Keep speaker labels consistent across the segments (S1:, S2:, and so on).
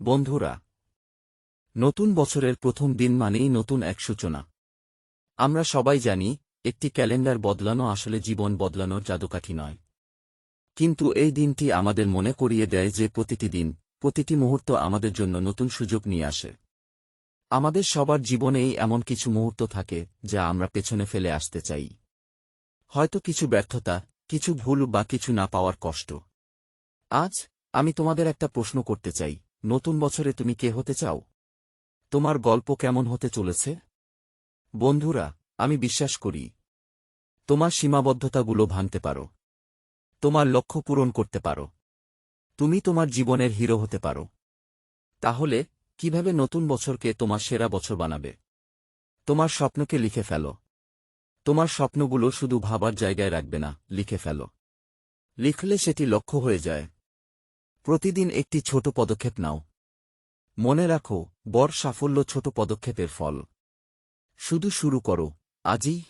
S1: বন্ধুরা, নতুন বছরের প্রথম দিন মানেই নতুন এক সূচনা। আমরা সবাই জানি, একটি ক্যালেন্ডার বদলানো আসলে জীবন বদলানোর জাদুকাঠি নয়। কিন্তু এই দিনটি আমাদের মনে করিয়ে দেয় যে প্রতিটি দিন, প্রতিটি মুহূর্ত আমাদের জন্য নতুন সুযোগ নিয়ে আসে। আমাদের সবার জীবনেই এমন কিছু মুহূর্ত থাকে, যা আমরা পেছনে ফেলে আসতে চাই। হয়তো কিছু ব্যর্থতা, কিছু ভুল বা কিছু না পাওয়ার কষ্ট। আজ, আমি তোমাদের একটা প্রশ্ন করতে চাই। নতুন বছরে তুমি কে হতে চাও? তোমার গল্প কেমন হতে চলেছে? বন্ধুরা, আমি বিশ্বাস করি, তোমার সীমাবদ্ধতাগুলো ভাঙতে পারো। তোমার লক্ষ্য পূরণ করতে পারো। তুমি তোমার জীবনের হিরো হতে পারো। তাহলে, কীভাবে নতুন বছরকে তোমার সেরা বছর বানাবে? তোমার স্বপ্নকে লিখে ফেলো। তোমার স্বপ্নগুলো শুধু ভাবার জায়গায় রাখবে না, লিখে ফেলো। লিখলে সেটি লক্ষ্য হয়ে যায়। প্রতিদিন একটি ছোট পদক্ষেপ নাও। মনে রাখো বড় সাফল্য ছোট পদক্ষেপের ফল। শুধু শুরু করো, আজই।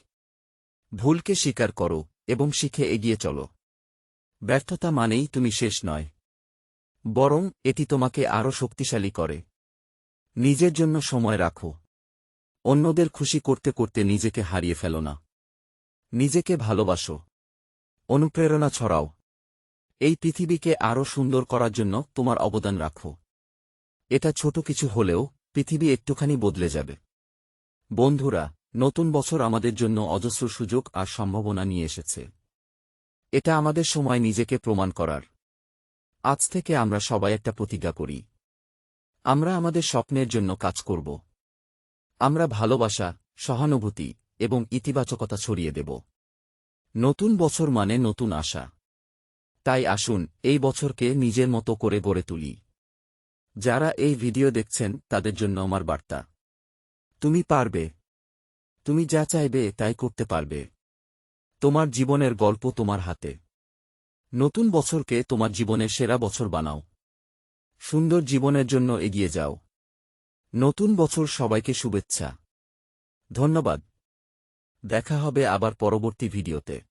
S1: ভুলকে স্বীকার করো এবং শিখে এগিয়ে চলো। ব্যর্থতা মানেই তুমি শেষ নয়। বরং এটি তোমাকে আরও শক্তিশালী করে। নিজের জন্য সময় রাখো। অন্যদের খুশি করতে করতে নিজেকে হারিয়ে ফেলো না। নিজেকে ভালোবাসো। অনুপ্রেরণা ছড়াও। এই পৃথিবীকে আরও সুন্দর করার জন্য তোমার অবদান রাখো। এটা ছোট কিছু হলেও পৃথিবী একটুখানি বদলে যাবে। বন্ধুরা, নতুন বছর আমাদের জন্য অজস্র সুযোগ আর সম্ভাবনা নিয়ে এসেছে। এটা আমাদের সময় নিজেকে প্রমাণ করার। আজ থেকে আমরা সবাই একটা প্রতিজ্ঞা করি। আমরা আমাদের স্বপ্নের জন্য কাজ করব। আমরা ভালোবাসা, সহানুভূতি এবং ইতিবাচকতা ছড়িয়ে দেব। নতুন বছর মানে নতুন আশা। তাই আসুন, এই বছরকে নিজের মতো করে গড়ে তুলি। যারা এই ভিডিও দেখছেন, তাদের জন্য আমার বার্তা। তুমি পারবে। তুমি যা চাইবে, তাই করতে পারবে। তোমার জীবনের গল্প তোমার হাতে। নতুন বছরকে তোমার জীবনের সেরা বছর বানাও। সুন্দর জীবনের জন্য এগিয়ে যাও। নতুন বছর সবাইকে শুভেচ্ছা। ধন্যবাদ। দেখা হবে আবার পরবর্তী ভিডিওতে।